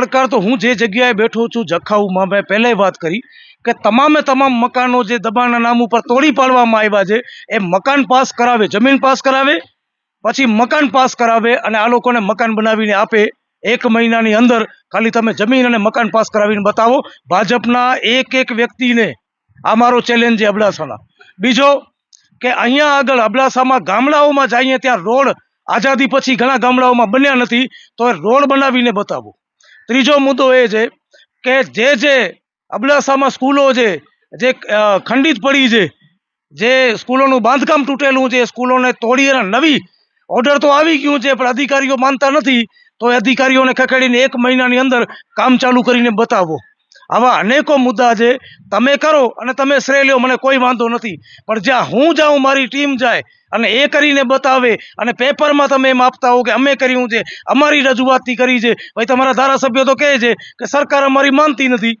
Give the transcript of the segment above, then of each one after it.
પડકાર તો હું જે જગ્યાએ બેઠો છું, જખાઉમાં મેં પહેલાંય વાત કરી કે તમામે તમામ મકાનો જે દબાણના નામ ઉપર તોડી પાડવામાં આવ્યા છે, એ મકાન પાસ કરાવે, જમીન પાસ કરાવે, પછી મકાન પાસ કરાવે અને આ લોકોને મકાન બનાવીને આપે. એક મહિનાની અંદર ખાલી તમે જમીન અને મકાન પાસ કરાવીને બતાવો. ભાજપના એક એક વ્યક્તિને આ મારો ચેલેન્જ છે અબડાસાના બીજો કે અહીંયા આગળ અબડાસામાં ગામડાઓમાં જઈએ ત્યાં રોડ આઝાદી પછી ઘણા ગામડાઓમાં બન્યા નથી, તો રોડ બનાવીને બતાવો. ત્રીજો મુદ્દો એ છે કે જે જે અબડાસામાં સ્કૂલો છે, જે ખંડિત પડી છે, જે સ્કૂલોનું બાંધકામ તૂટેલું છે સ્કૂલોને તોડી અને નવી ઓર્ડર તો આવી ગયું છે, પણ અધિકારીઓ માનતા નથી, તો એ અધિકારીઓને ખખેડીને એક મહિનાની અંદર કામ ચાલુ કરીને બતાવો. આવા અનેકો મુદ્દા છે. તમે કરો અને તમે શ્રેય લ્યો મને કોઈ વાંધો નથી. પણ જ્યાં હું જાઉં, મારી ટીમ જાય અને એ કરીને બતાવે અને પેપરમાં તમે એમ આપતા હો કે અમે કર્યું છે, અમારી રજૂઆતથી કરી છે. ભાઈ, તમારા ધારાસભ્યો તો કહે છે કે સરકાર અમારી માનતી નથી.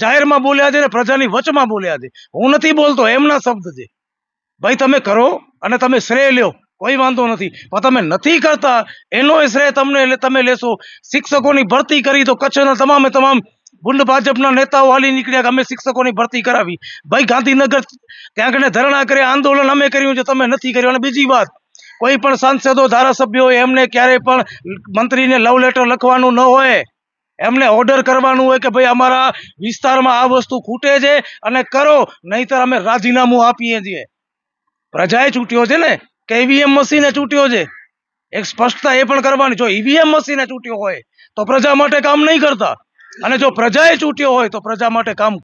જાહેરમાં બોલ્યા છે ને પ્રજાની વચમાં બોલ્યા છે. હું નથી બોલતો, એમના શબ્દ છે. ભાઈ, તમે કરો અને તમે શ્રેય લ્યો કોઈ વાંધો નથી. પણ તમે નથી કરતા, એનો શ્રેય તમને તમે લેશો. શિક્ષકોની ભરતી કરી તો કચ્છના તમામે તમામ ભૂંડ ભાજપના નેતાઓ હાલી નીકળ્યા કે અમે શિક્ષકોની ભરતી કરાવી. ભાઈ ગાંધીનગર ત્યાં કને ધરણા કરે, આંદોલન અમે કર્યું છે, તમે નથી કર્યું. અને બીજી વાત, કોઈ પણ સાંસદો ધારાસભ્યો એમને ક્યારેય પણ મંત્રીને લવ લેટર લખવાનું ન હોય. એમને ઓર્ડર કરવાનું હોય કે ભાઈ અમારા વિસ્તારમાં આ વસ્તુ ખૂટે છે અને કરો, નહીતર અમે રાજીનામું આપીએ છીએ. પ્રજાએ ચૂંટ્યો છે ને, કે ઈવીએમ મશીને ચૂંટ્યો છે? એક સ્પષ્ટતા એ પણ કરવાની, જો ઈવીએમ મશીને ચૂંટ્યો હોય, તો પ્રજા માટે કામ નહીં કરતા. અને જો પ્રજાએ ચૂંટ્યો હોય તો પ્રજા માટે કામ